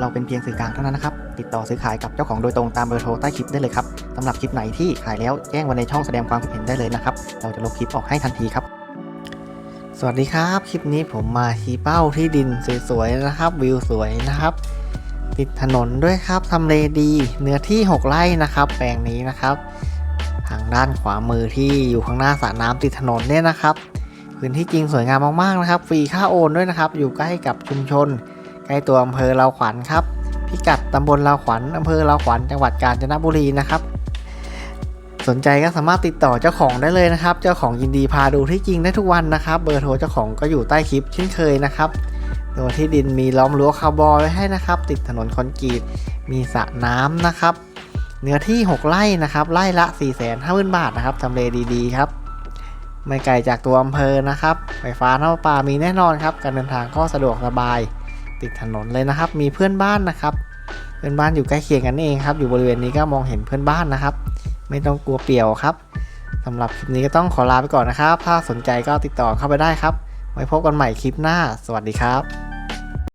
เราเป็นเพียงสื่อกลางเท่านั้นนะครับ ติดต่อซื้อขายกับเจ้าของโดยตรงตามเบอร์โทรใต้คลิปได้เลยครับสำหรับคลิปไหนที่ขายแล้วแจ้งไว้ในช่องแสดงความคิดเห็นได้เลยนะครับ เราจะลบคลิปออกให้ทันทีครับ สวัสดีครับ คลิปนี้ผมมาชี้เป้าที่ดินสวยๆนะครับ วิวสวยนะครับ ติดถนนด้วยครับทำเลดี เนื้อที่ 6 ไร่นะครับ แปลงนี้นะครับ ทางด้านขวามือที่อยู่ข้างหน้าสระน้ำติดถนนเนี่ยนะครับ พื้นที่จริงสวยงามมากๆนะครับ ฟรีค่าโอนด้วยนะครับ อยู่ใกล้กับชุมชน ใกล้ตัวอำเภอลาวขวัญครับ พิกัดตำบลลาวขวัญอำเภอลาวขวัญจังหวัดกาญจนบุรีนะครับ สนใจก็สามารถติดต่อเจ้าของได้เลยนะครับ เจ้าของยินดีพาดูที่จริงได้ทุกวันนะครับ เบอร์โทรเจ้าของก็อยู่ใต้คลิปเช่นเคยนะครับตัวที่ดินมีล้อมรั้วคาวบอยไว้ให้นะครับ ติดถนนคอนกรีตมีสระน้ำนะครับ เนื้อที่ 6 ไร่นะครับ ไร่ละ4 5 0 0 0 0บาทนะครับทำเลดีๆครับไม่ไกลจากตัวอำเภอนะครับ ไฟฟ้าน้ำประปามีแน่นอนครับ การเดินทางก็สะดวกสบาย ติดถนนเลยนะครับ มีเพื่อนบ้านนะครับ เพื่อนบ้านอยู่ใกล้เคียงกันเองครับ อยู่บริเวณนี้ก็มองเห็นเพื่อนบ้านนะครับ ไม่ต้องกลัวเปี่ยวครับสำหรับคลิปนี้ก็ต้องขอลาไปก่อนนะครับ ถ้าสนใจก็ติดต่อเข้าไปได้ครับ ไว้พบกันใหม่คลิปหน้า สวัสดีครับ